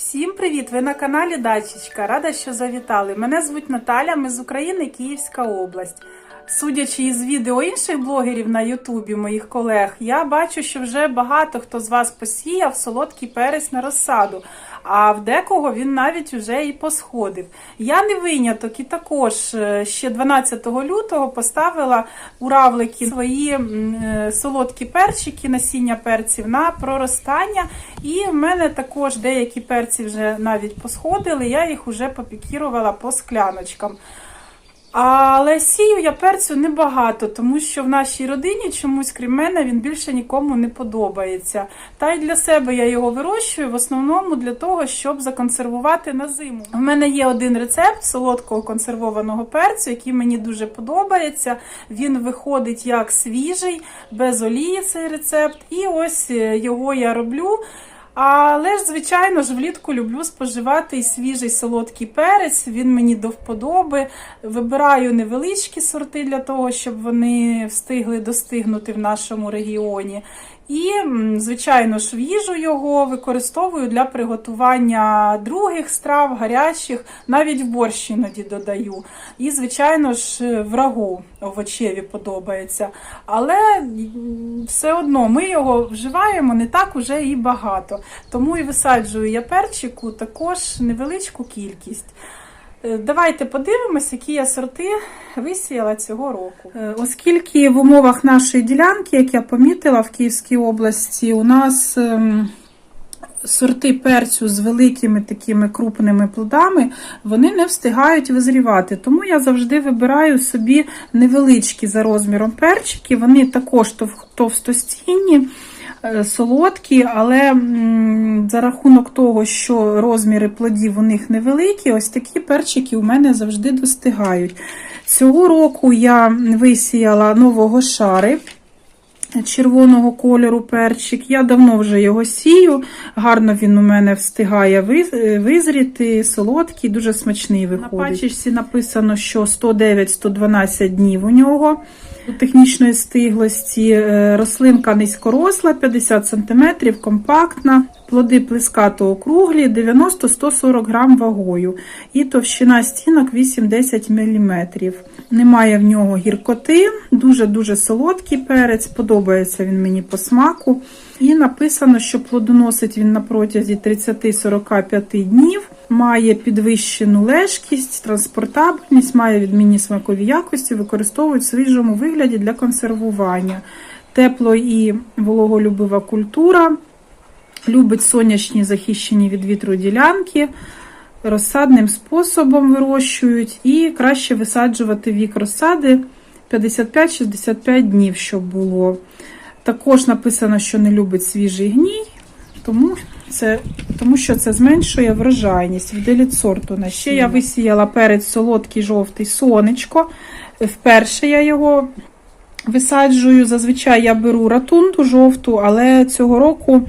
Всім привіт! Ви на каналі Дачечка. Рада, що завітали. Мене звуть Наталя, ми з України, Київська область. Судячи із відео інших блогерів на Ютубі, моїх колег, я бачу, що вже багато хто з вас посіяв солодкий перець на розсаду, а в декого він навіть вже і посходив. Я не виняток і також е, ще 12 лютого поставила у равлики свої е, солодкі перчики, насіння перців на проростання. І в мене також деякі перці вже навіть посходили, я їх вже попікірувала по скляночкам. Але сію я перцю небагато, тому що в нашій родині чомусь, крім мене, він більше нікому не подобається. Та й для себе я його вирощую в основному для того, щоб законсервувати на зиму. У мене є один рецепт солодкого консервованого перцю, який мені дуже подобається. Він виходить як свіжий, без олії цей рецепт. І ось е, його я роблю. Але ж, звичайно ж, влітку люблю споживати і свіжий солодкий перець. Він мені до вподоби. Вибираю невеличкі сорти для того, щоб вони встигли достигнути в нашому регіоні. І, звичайно ж, їжу його використовую для приготування других страв, гарячих, навіть в борщ іноді додаю. І, звичайно ж, врагу овочеві подобається. Але все одно ми його вживаємо не так уже і багато. Тому і висаджую я перчику також невеличку кількість. Е, Давайте подивимось, які я сорти висіяла цього року. Е, Оскільки в умовах нашої ділянки, як я помітила в Київській області, у нас ем, сорти перцю з великими такими крупними плодами, вони не встигають визрівати. Тому я завжди вибираю собі невеличкі за розміром перчики. Вони також тов- товстостінні. Е, Солодкі, але за рахунок того, що розміри плодів у них невеликі, ось такі перчики у мене завжди достигають. Цього року я висіяла нового шари червоного кольору перчик. Я давно вже його сію. Гарно він у мене встигає виз- визріти, солодкий, дуже смачний виходить. На пачечці написано, що 109-112 днів у нього. У технічної стиглості Е, рослинка низькоросла, 50 см, компактна, плоди плескато округлі, 90-140 грам вагою і товщина стінок 8-10 мм. Немає в нього гіркоти, дуже-дуже солодкий перець, подобається він мені по смаку. І написано, що плодоносить він на протязі 30-45 днів, має підвищену лежкість, транспортабельність, має відмінні смакові якості, використовують в свіжому вигляді для консервування. Тепло і вологолюбива культура, любить сонячні захищені від вітру ділянки, розсадним способом вирощують і краще висаджувати вік розсади 55-65 днів, щоб було. Також написано, що не любить свіжий гній, тому, це, тому що це зменшує врожайність. Вделіт сорту на ще я висіяла перець солодкий жовтий сонечко. Вперше я його висаджую. Зазвичай я беру ратунду жовту, але цього року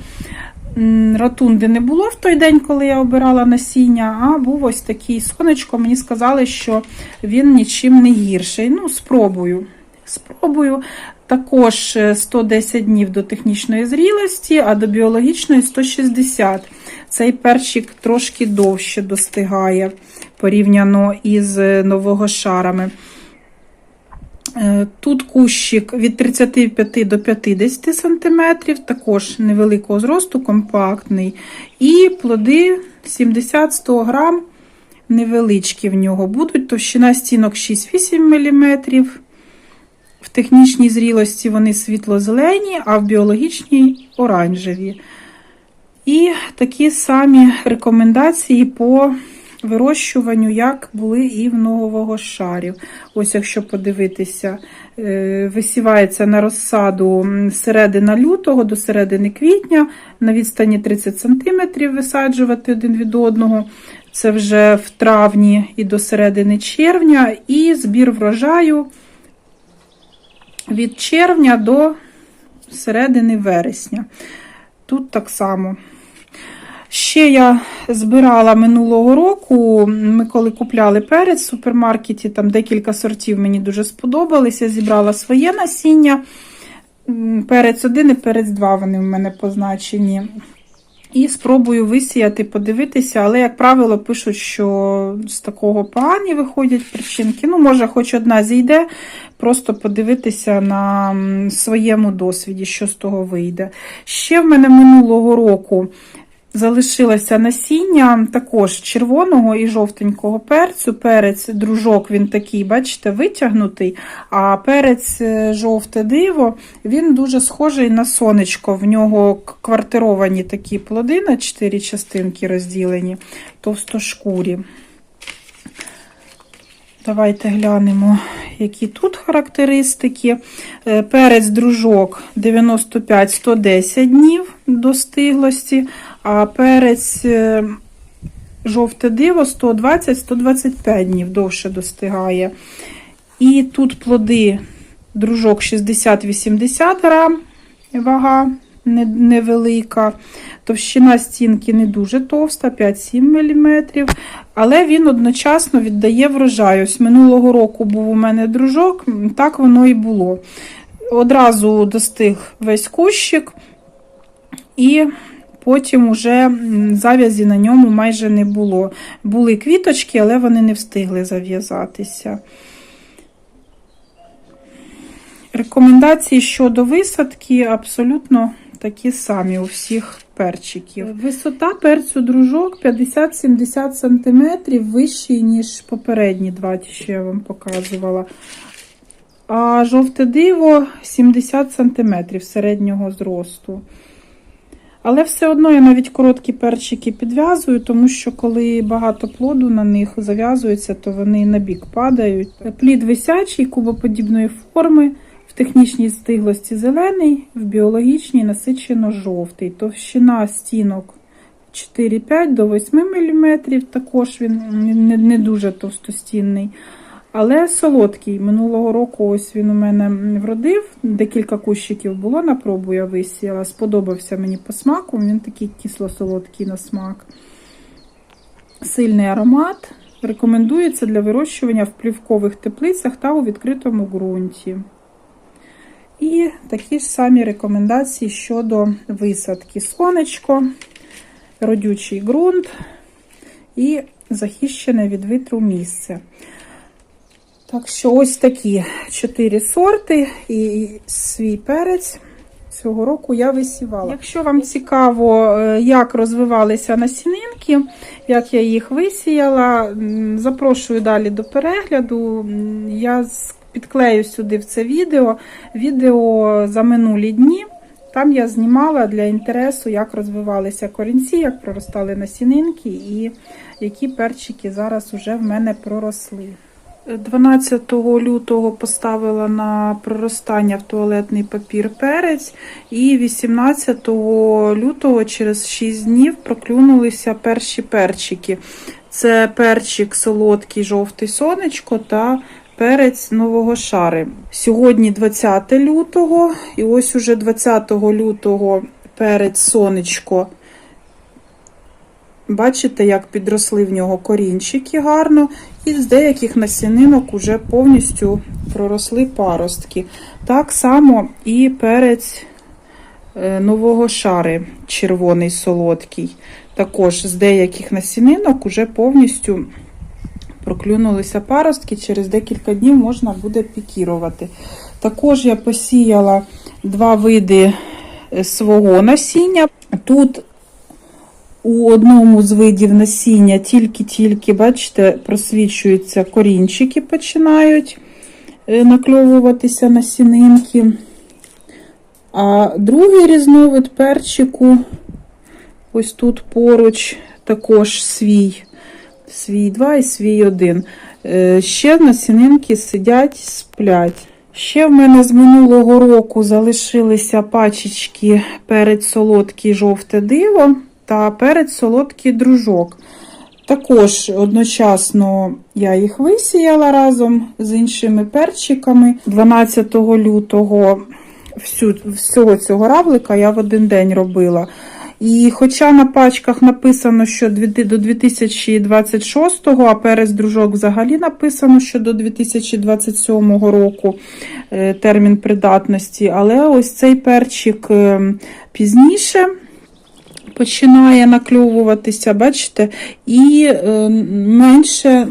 м, ратунди не було в той день, коли я обирала насіння, а був ось такий сонечко. Мені сказали, що він нічим не гірший. Ну, спробую. Спробую. Також е, 110 днів до технічної зрілості, а до біологічної 160. Цей перчик трошки довше достигає порівняно із е, новогошарами. Е, Тут кущик від 35 до 50 см, також невеликого зросту, компактний. І плоди 70-100 грам невеличкі в нього будуть. Товщина стінок 6-8 мм. В технічній зрілості вони світло-зелені, а в біологічній оранжеві. І такі самі рекомендації по вирощуванню, як були і в нового шарів. Ось, якщо подивитися, е, висівається на розсаду з середини лютого до середини квітня, на відстані 30 см висаджувати один від одного. Це вже в травні і до середини червня, і збір врожаю від червня до середини вересня. Тут так само. Ще я збирала минулого року. Ми коли купляли перець в супермаркеті, там декілька сортів мені дуже сподобалися. Зібрала своє насіння. Перець один і перець два вони в мене позначені. І спробую висіяти, подивитися, але, як правило, пишуть, що з такого погані виходять причинки. Ну, може, хоч одна зійде, просто подивитися на своєму досвіді, що з того вийде. Ще в мене минулого року залишилося насіння також червоного і жовтенького перцю. Перець дружок, він такий, бачите, витягнутий, а перець е, жовте диво, він дуже схожий на сонечко. В нього квартировані такі плоди на чотири частинки розділені, товстошкурі. Давайте глянемо, які тут характеристики. Е, Перець дружок 95-110 днів до стиглості, а перець е, жовте диво 120-125 днів довше достигає. І тут плоди дружок 60-80 грам, вага невелика. Товщина стінки не дуже товста, 5-7 мм. Але він одночасно віддає врожай. Ось минулого року був у мене дружок, так воно і було. Одразу достиг весь кущик, і потім уже зав'язі на ньому майже не було. Були квіточки, але вони не встигли зав'язатися. Рекомендації щодо висадки абсолютно такі самі у всіх перчиків. Висота перцю дружок 50-70 см вищий, ніж попередні два, що я вам показувала. А жовте диво 70 см середнього зросту. Але все одно я навіть короткі перчики підв'язую, тому що коли багато плоду на них зав'язується, то вони на бік падають. Плід висячий, кубоподібної форми, в технічній стиглості зелений, в біологічній насичено жовтий. Товщина стінок 4-5 до 8 мм, також він не, дуже товстостінний. Але солодкий. Минулого року ось він у мене вродив. Декілька кущиків було на пробу, я висіяла. Сподобався мені по смаку. Він такий кисло-солодкий на смак. Сильний аромат. Рекомендується для вирощування в плівкових теплицях та у відкритому ґрунті. І такі ж самі рекомендації щодо висадки. Сонечко, родючий ґрунт і захищене від вітру місце. Так що ось такі чотири сорти і свій перець цього року я висівала. Якщо вам цікаво, е, як розвивалися насінинки, як я їх висіяла, запрошую далі до перегляду. Я підклею сюди в це відео. Відео за минулі дні. Там я знімала для інтересу, як розвивалися корінці, як проростали насінинки і які перчики зараз вже в мене проросли. 12 лютого поставила на проростання в туалетний папір перець, і 18 лютого через 6 днів проклюнулися перші перчики. Це перчик солодкий жовтий сонечко та перець нового шари. Сьогодні 20 лютого, і ось уже 20 лютого перець сонечко. Бачите, як підросли в нього корінчики гарно, і з деяких насінинок уже повністю проросли паростки. Так само і перець е, нового шари, червоний солодкий. Також з деяких насінинок уже повністю проклюнулися паростки, через декілька днів можна буде пікірувати. Також я посіяла два види е, свого насіння. Тут у одному з видів насіння тільки-тільки, бачите, просвічуються корінчики, починають е, накльовуватися насінинки. А другий різновид перчику, ось тут поруч, також свій, свій 2 і свій 1. Ще насінинки сидять, сплять. Ще в мене з минулого року залишилися пачечки перець солодкий жовте диво та перець солодкий дружок. Також одночасно я їх висіяла разом з іншими перчиками. 12 лютого всю, всього цього равлика я в один день робила. І хоча на пачках написано, що до 2026-го, а перець дружок взагалі написано, що до 2027 року е, термін придатності, але ось цей перчик е, пізніше починає накльовуватися, бачите, і е, менше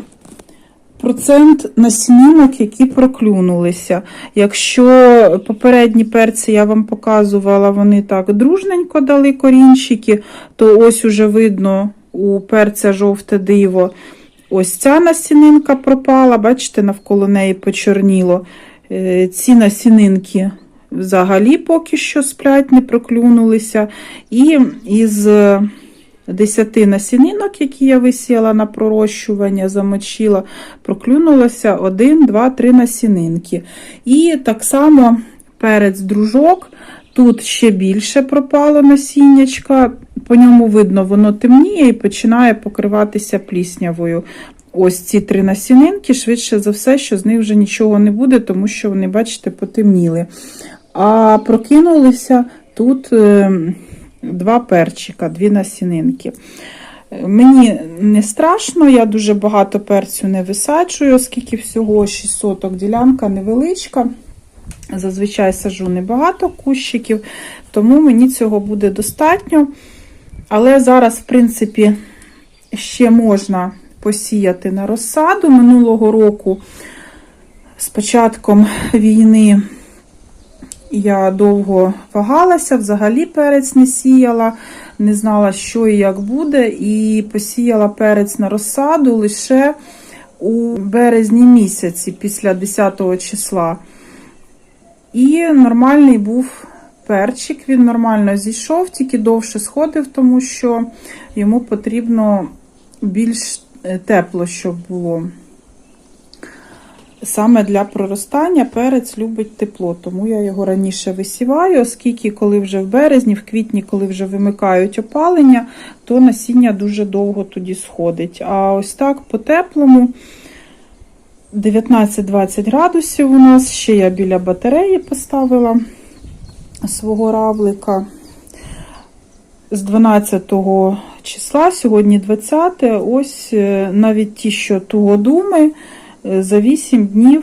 процент насінинок, які проклюнулися. Якщо попередні перці я вам показувала, вони так дружненько дали корінчики, то ось уже видно у перця жовте диво. Ось ця насінинка пропала, бачите, навколо неї почорніло. Е, Ці насінинки взагалі поки що сплять, не проклюнулися. І із 10 насінинок, які я висіяла на пророщування, замочила, проклюнулося 1, 2, 3 насінинки. І так само перець дружок. Тут ще більше пропало насіннячка, по ньому видно, воно темніє і починає покриватися пліснявою. Ось ці три насінинки, швидше за все, що з них вже нічого не буде, тому що вони, бачите, потемніли. А прокинулися тут е, два перчика, дві насінинки. Мені не страшно, я дуже багато перцю не висаджую, оскільки всього 6 соток ділянка невеличка. Зазвичай сажу небагато кущиків, тому мені цього буде достатньо. Але зараз, в принципі, ще можна посіяти на розсаду. Минулого року, з початком війни, я довго вагалася, взагалі перець не сіяла, не знала, що і як буде, і посіяла перець на розсаду лише у березні місяці, після 10 числа. І нормальний був перчик, він нормально зійшов, тільки довше сходив, тому що йому потрібно більш е, тепло, щоб було. Саме для проростання перець любить тепло, тому я його раніше висіваю, оскільки, коли вже в березні, в квітні, коли вже вимикають опалення, то насіння дуже довго тоді сходить. А ось так по теплому 19-20 градусів у нас. Ще я біля батареї поставила свого равлика. З 12 числа, сьогодні 20, ось е, навіть ті, що тугодуми, е, за 8 днів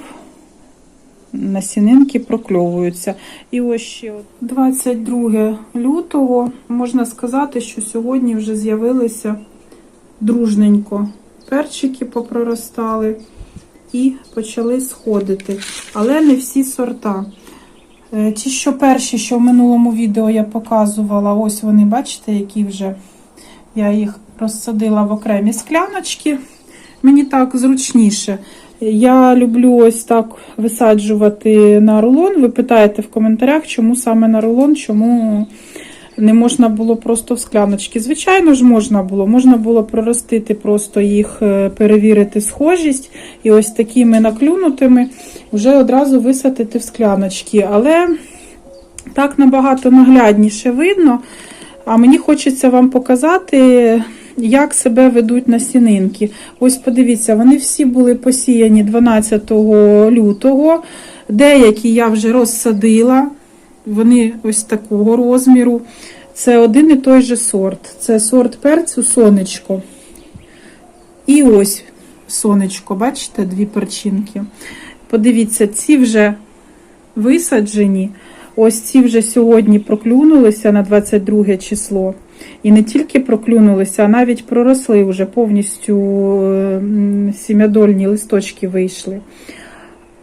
насінинки прокльовуються. І ось ще 22 лютого, можна сказати, що сьогодні вже з'явилися дружненько. Перчики попроростали і почали сходити. Але не всі сорта. Е, Ті, що перші, що в минулому відео я показувала, ось вони, бачите, які вже я їх розсадила в окремі скляночки. Мені так зручніше. Я люблю ось так висаджувати на рулон. Ви питаєте в коментарях, чому саме на рулон, чому не можна було просто в скляночки. Звичайно ж, можна було. Можна було проростити, просто їх е, перевірити схожість. І ось такими наклюнутими вже одразу висадити в скляночки. Але так набагато наглядніше видно. А мені хочеться вам показати, як себе ведуть насінинки. Ось подивіться, вони всі були посіяні 12 лютого. Деякі я вже розсадила. Вони ось такого розміру. Це один і той же сорт. Це сорт перцю сонечко. І ось сонечко, бачите, дві перчинки. Подивіться, ці вже висаджені. Ось ці вже сьогодні проклюнулися на 22 число. І не тільки проклюнулися, а навіть проросли вже повністю е, сім'ядольні листочки вийшли.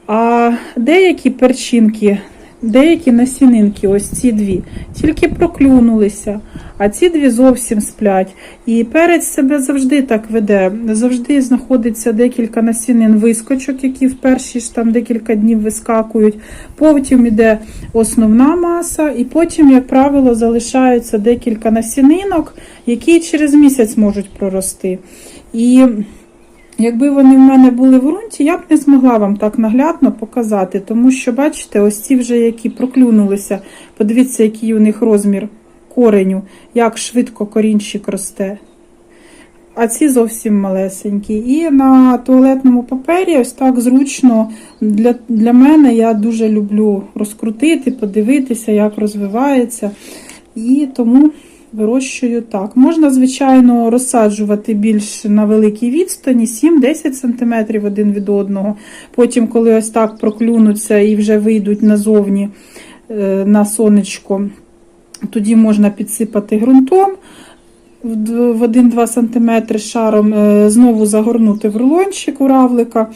А деякі перчинки, деякі насінинки, ось ці дві, тільки проклюнулися, а ці дві зовсім сплять. І перець себе завжди так веде. Завжди знаходиться декілька насінин вискочок, які в перші ж там декілька днів вискакують. Потім іде основна маса, і потім, як правило, залишаються декілька насінинок, які через місяць можуть прорости. І Якби вони в мене були в ґрунті, я б не змогла вам так наглядно показати, тому що, бачите, ось ці вже які проклюнулися. Подивіться, який у них розмір кореню, як швидко корінчик росте. А ці зовсім малесенькі. І на туалетному папері ось так зручно для, для мене я дуже люблю розкрутити, подивитися, як розвивається. І тому вирощую так. Можна, звичайно, розсаджувати більш на великій відстані, 7-10 см один від одного. Потім, коли ось так проклюнуться і вже вийдуть назовні е, на сонечко, тоді можна підсипати ґрунтом. В 1-2 см шаром е, знову загорнути в рулончик у равлика,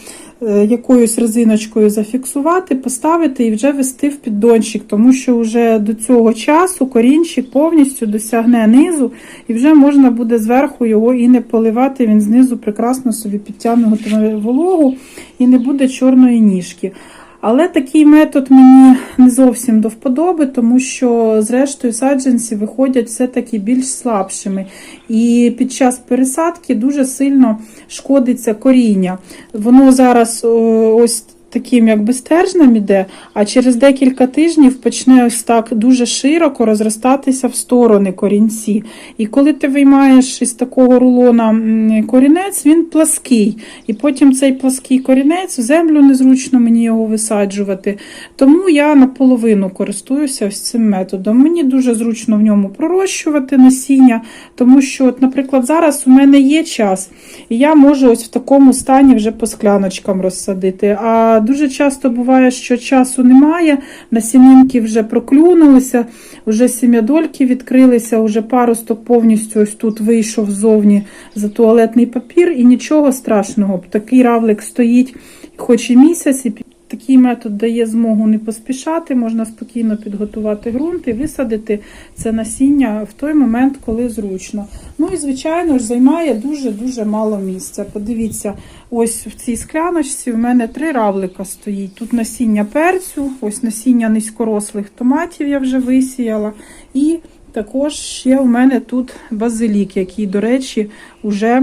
е, якоюсь резиночкою зафіксувати, поставити і вже вести в піддончик, тому що вже до цього часу корінчик повністю досягне низу, і вже можна буде зверху його і не поливати. Він знизу прекрасно собі підтягнутиме вологу і не буде чорної ніжки. Але такий метод мені не зовсім до вподоби, тому що, зрештою, саджанці виходять все-таки більш слабшими. І під час пересадки дуже сильно шкодиться коріння. Воно зараз ось таким якби стержнем іде, а через декілька тижнів почне ось так дуже широко розростатися в сторони корінці. І коли ти виймаєш із такого рулона корінець, він плаский. І потім цей плаский корінець землю незручно мені його висаджувати. Тому я наполовину користуюся ось цим методом. Мені дуже зручно в ньому пророщувати насіння, тому що, от, наприклад, зараз у мене є час, і я можу ось в такому стані вже по скляночкам розсадити. А дуже часто буває, що часу немає, насінинки вже проклюнулися, вже сім'ядольки відкрилися, вже паросток повністю ось тут вийшов ззовні за туалетний папір, і нічого страшного. Такий равлик стоїть хоч і місяць, і Такий метод дає змогу не поспішати, можна спокійно підготувати ґрунт і висадити це насіння в той момент, коли зручно. Ну і, звичайно ж, займає дуже-дуже мало місця. Подивіться, ось в цій скляночці в мене три равлика стоїть. Тут насіння перцю, ось насіння низькорослих томатів я вже висіяла. І також ще у мене тут базилік, який, до речі, вже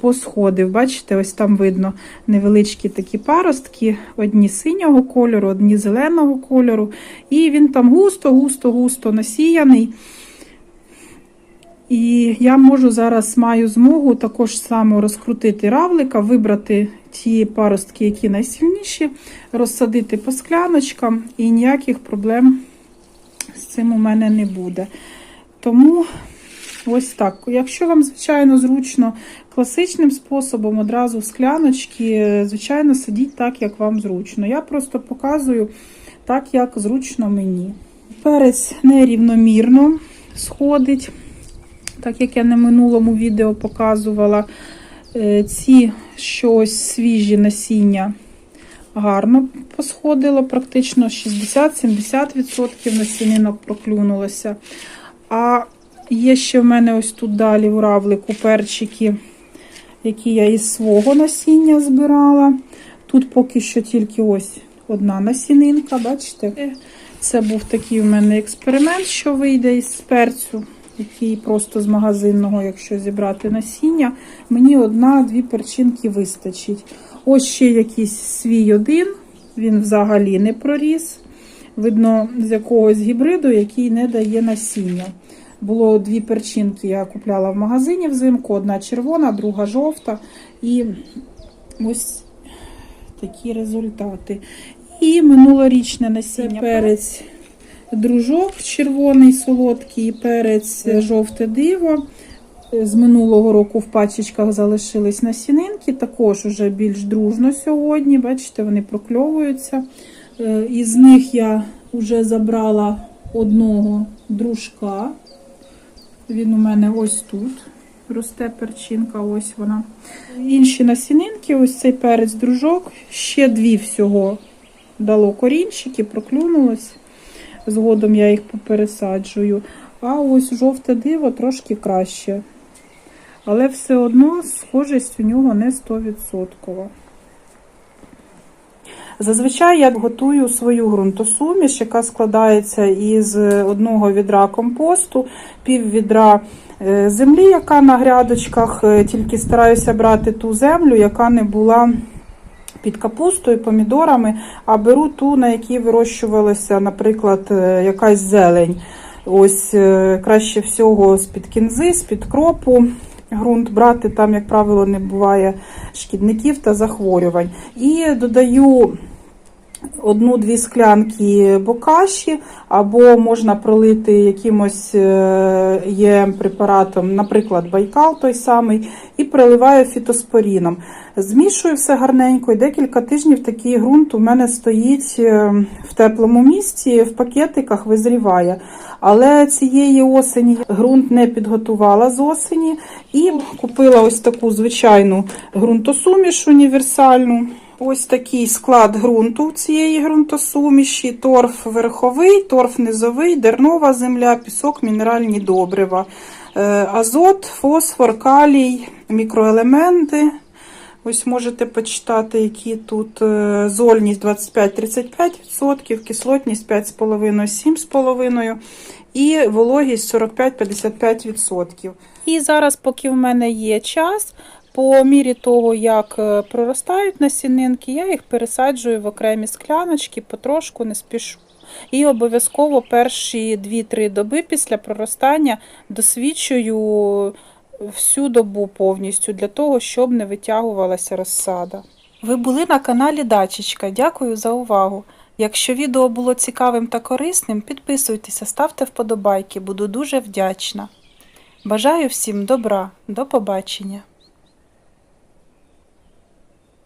посходив. Бачите, ось там видно невеличкі такі паростки, одні синього кольору, одні зеленого кольору. І він там густо, густо, густо насіяний. І я можу зараз маю змогу також само розкрутити равлика, вибрати ті паростки, які найсильніші, розсадити по скляночкам, і ніяких проблем з цим у мене не буде. Тому ось так. Якщо вам, звичайно, зручно класичним способом, одразу в скляночки, звичайно, сидіть так, як вам зручно. Я просто показую так, як зручно мені. Перець нерівномірно сходить, так як я на минулому відео показувала. Е, Ці щось свіжі насіння гарно посходило, практично 60-70% насінинок проклюнулося. А є ще в мене ось тут далі в равлику перчики, які я із свого насіння збирала. Тут поки що тільки ось одна насінинка, бачите? Це був такий у мене експеримент, що вийде із перцю, який просто з магазинного, якщо зібрати насіння, мені одна-дві перчинки вистачить. Ось ще якийсь свій один, він взагалі не проріс. Видно, з якогось гібриду, який не дає насіння. Було дві перчинки, я купляла в магазині взимку, одна червона, друга жовта. І ось такі результати. І минулорічне насіння. Перець дружок червоний, солодкий, перець жовте диво. З минулого року в пачечках залишились насінинки, також уже більш дружно сьогодні. Бачите, вони прокльовуються. Е, Із них я вже забрала одного дружка. Він у мене ось тут. Росте перчинка, ось вона. Інші насінинки, ось цей перець дружок. Ще дві всього дало корінчики, проклюнулось. Згодом я їх попересаджую. А ось жовте диво трошки краще. Але все одно схожість у нього не 100%. Зазвичай я готую свою ґрунтосуміш, яка складається із одного відра компосту, пів відра е, землі, яка на грядочках, е, тільки стараюся брати ту землю, яка не була під капустою, помідорами, а беру ту, на якій вирощувалася, наприклад, е, якась зелень. Ось краще всього з-під кінзи, з-під кропу. Грунт брати там, як правило, не буває шкідників та захворювань. І додаю одну-дві склянки бокаші, або можна пролити якимось е, ЄМ препаратом, наприклад, байкал той самий, і приливаю фітоспоріном. Змішую все гарненько, і декілька тижнів такий ґрунт у мене стоїть е, в теплому місці, в пакетиках визріває. Але цієї осені ґрунт не підготувала з осені і купила ось таку звичайну ґрунтосуміш універсальну. Ось такий склад ґрунту цієї ґрунтосуміші: торф верховий, торф низовий, дернова земля, пісок, мінеральні добрива, е, азот, фосфор, калій, мікроелементи. Ось можете почитати, які тут е, зольність 25-35%, кислотність 5,5-7,5% і вологість 45-55%. І зараз, поки в мене є час, по мірі того, як е, проростають насінинки, я їх пересаджую в окремі скляночки, потрошку не спішу. І обов'язково перші 2-3 доби після проростання досвідчую всю добу повністю для того, щоб не витягувалася розсада. Ви були на каналі Дачечка. Дякую за увагу. Якщо відео було цікавим та корисним, підписуйтеся, ставте вподобайки, буду дуже вдячна. Бажаю всім добра, до побачення!